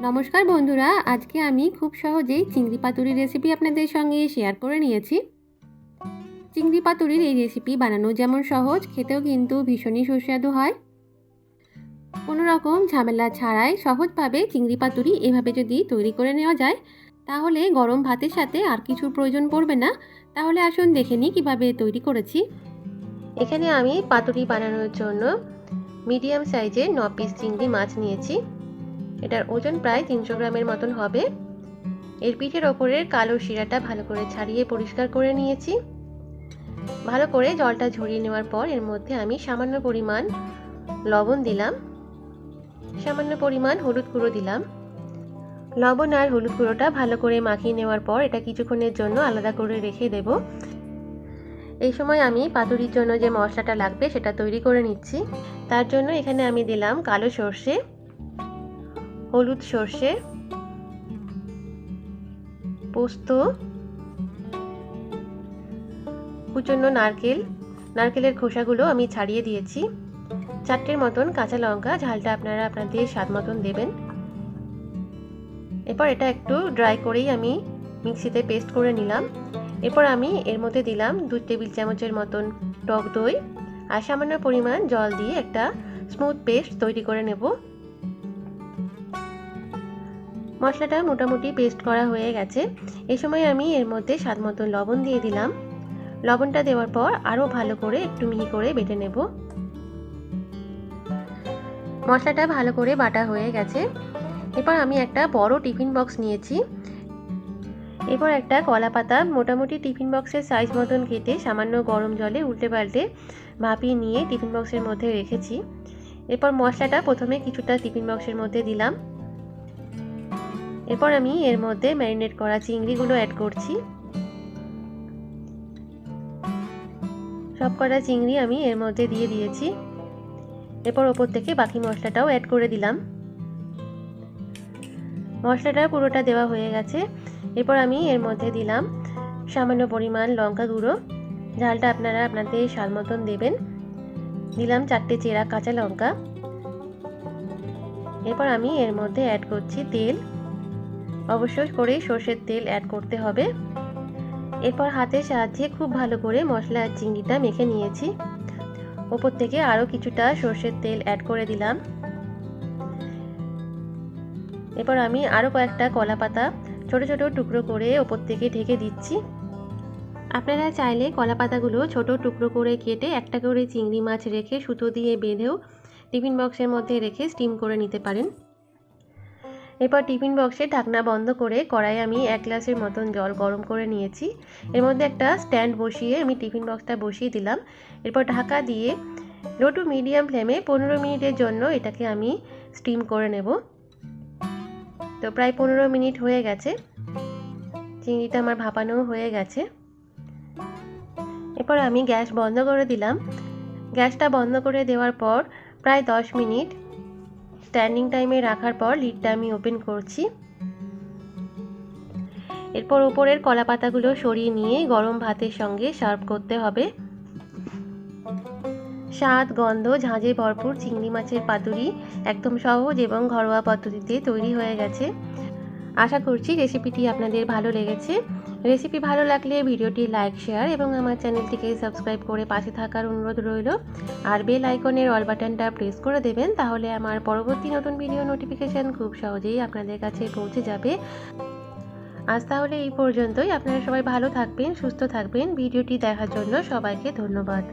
নমস্কার বন্ধুরা, আজকে আমি খুব সহজেই চিংড়ি পাতুরির রেসিপি আপনাদের সঙ্গে শেয়ার করে নিয়েছি। চিংড়ি পাতুরির এই রেসিপি বানানো যেমন সহজ, খেতেও কিন্তু ভীষণই সুস্বাদু হয়। কোনো রকম ঝামেলা ছাড়াই সহজভাবে চিংড়ি পাতুরি এভাবে যদি তৈরি করে নেওয়া যায়, তাহলে গরম ভাতের সাথে আর কিছুর প্রয়োজন পড়বে না। তাহলে আসুন দেখে নিই কীভাবে তৈরি করেছি। এখানে আমি পাতুরি বানানোর জন্য মিডিয়াম সাইজের ন পিস চিংড়ি মাছ নিয়েছি। এটার ওজন প্রায় তিনশো গ্রামের মতন হবে। এর পিঠের ওপরের কালো শিরাটা ভালো করে ছাড়িয়ে পরিষ্কার করে নিয়েছি। ভালো করে জলটা ঝরিয়ে নেওয়ার পর এর মধ্যে আমি সামান্য পরিমাণ লবণ দিলাম। সামান্য পরিমাণ হলুদ গুঁড়ো দিলাম। লবণ আর হলুদ গুঁড়োটা ভালো করে মাখিয়ে নেওয়ার পর এটা কিছুক্ষণের জন্য আলাদা করে রেখে দেব। এই সময় আমি পাতুরির জন্য যে মশলাটা লাগবে সেটা তৈরি করে নিচ্ছি। তার জন্য এখানে আমি দিলাম কালো সর্ষে। হলুদ সর্ষে, পোস্ত কুচন্ন নারকেল। নারকেলের খোসাগুলো আমি ছাড়িয়ে দিয়েছি। চারটের মতন কাঁচা লঙ্কা, ঝালটা আপনারা আপনাদের স্বাদ মতন দেবেন। এরপর এটা একটু ড্রাই করেই আমি মিক্সিতে পেস্ট করে নিলাম। এরপর আমি এর মধ্যে দিলাম দু টেবিল চামচের মতন টক দই। আর সামান্য পরিমাণ জল দিয়ে একটা স্মুথ পেস্ট তৈরি করে নেব। মশলাটা মোটামুটি পেস্ট করা হয়ে গেছে। এই সময় আমি এর মধ্যে স্বাদ মতো লবণ দিয়ে দিলাম। লবণটা দেওয়ার পর আরও ভালো করে একটু মিহি করে বেটে নেব। মশলাটা ভালো করে বাটা হয়ে গেছে। এরপর আমি একটা বড় টিফিন বক্স নিয়েছি। এরপর একটা কলা পাতা মোটামুটি টিফিন বক্সের সাইজ মতন কেটে সামান্য গরম জলে উল্টে পাল্টে ভাপিয়ে নিয়ে টিফিন বক্সের মধ্যে রেখেছি। এরপর মশলাটা প্রথমে কিছুটা টিফিন বক্সের মধ্যে দিলাম। এরপর আমি এর মধ্যে ম্যারিনেট করা চিংড়িগুলো অ্যাড করছি। সব কটা চিংড়ি আমি এর মধ্যে দিয়ে দিয়েছি। এরপর ওপর থেকে বাকি মশলাটাও অ্যাড করে দিলাম। মশলাটা পুরোটা দেওয়া হয়ে গেছে। এরপর আমি এর মধ্যে দিলাম সামান্য পরিমাণ লঙ্কা গুঁড়ো। ঝালটা আপনারা আপনাদের স্বাদ মতন দেবেন। দিলাম চারটে চেরা কাঁচা লঙ্কা। এরপর আমি এর মধ্যে অ্যাড করছি তেল। অবশ্যই করে সর্ষের তেল অ্যাড করতে হবে। এরপর হাতের সাহায্যে খুব ভালো করে মশলা আর চিংড়িটা মেখে নিয়েছি। ওপর থেকে আরও কিছুটা সর্ষের তেল অ্যাড করে দিলাম। এরপর আমি আরও কয়েকটা কলা পাতা ছোট ছোট টুকরো করে ওপর থেকে ঢেকে দিচ্ছি। আপনারা চাইলে কলা পাতাগুলো ছোট টুকরো করে কেটে একটা করে চিংড়ি মাছ রেখে সুতো দিয়ে বেঁধেও টিফিন বক্সের মধ্যে রেখে স্টিম করে নিতে পারেন। এরপর টিফিন বক্সে ঢাকনা বন্ধ করে কড়াই আমি এক গ্লাসের মতন জল গরম করে নিয়েছি। এর মধ্যে একটা স্ট্যান্ড বসিয়ে আমি টিফিন বক্সটা বসিয়ে দিলাম। এরপর ঢাকা দিয়ে লো টু মিডিয়াম ফ্লেমে পনেরো মিনিটের জন্য এটাকে আমি স্টিম করে নেব। তো প্রায় পনেরো মিনিট হয়ে গেছে। চিংড়িটা আমার ভাপানোও হয়ে গেছে। এরপর আমি গ্যাস বন্ধ করে দিলাম। গ্যাসটা বন্ধ করে দেওয়ার পর প্রায় দশ মিনিট স্ট্যান্ডিং টাইমে রাখার পর লিডটা আমি ওপেন করছি। এরপর উপরের কলা পাতাগুলো সরিয়ে নিয়ে গরম ভাতের সঙ্গে সার্ভ করতে হবে। স্বাদ, গন্ধ, ঝাঁঝে ভরপুর চিংড়ি মাছের পাতুরি একদম সহজ এবং ঘরোয়া পদ্ধতিতে তৈরি হয়ে গেছে। আশা করছি রেসিপিটি আপনাদের ভালো লেগেছে। রেসিপি ভালো লাগলে ভিডিওটি লাইক শেয়ার এবং আমার চ্যানেলটিকে সাবস্ক্রাইব করে পাশে থাকার অনুরোধ রইল। আর বেল আইকনের অল বাটনটা প্রেস করে দেবেন, তাহলে আমার পরবর্তী নতুন ভিডিও নোটিফিকেশান খুব সহজেই আপনাদের কাছে পৌঁছে যাবে। আজ তাহলে এই পর্যন্তই। আপনারা সবাই ভালো থাকবেন, সুস্থ থাকবেন। ভিডিওটি দেখার জন্য সবাইকে ধন্যবাদ।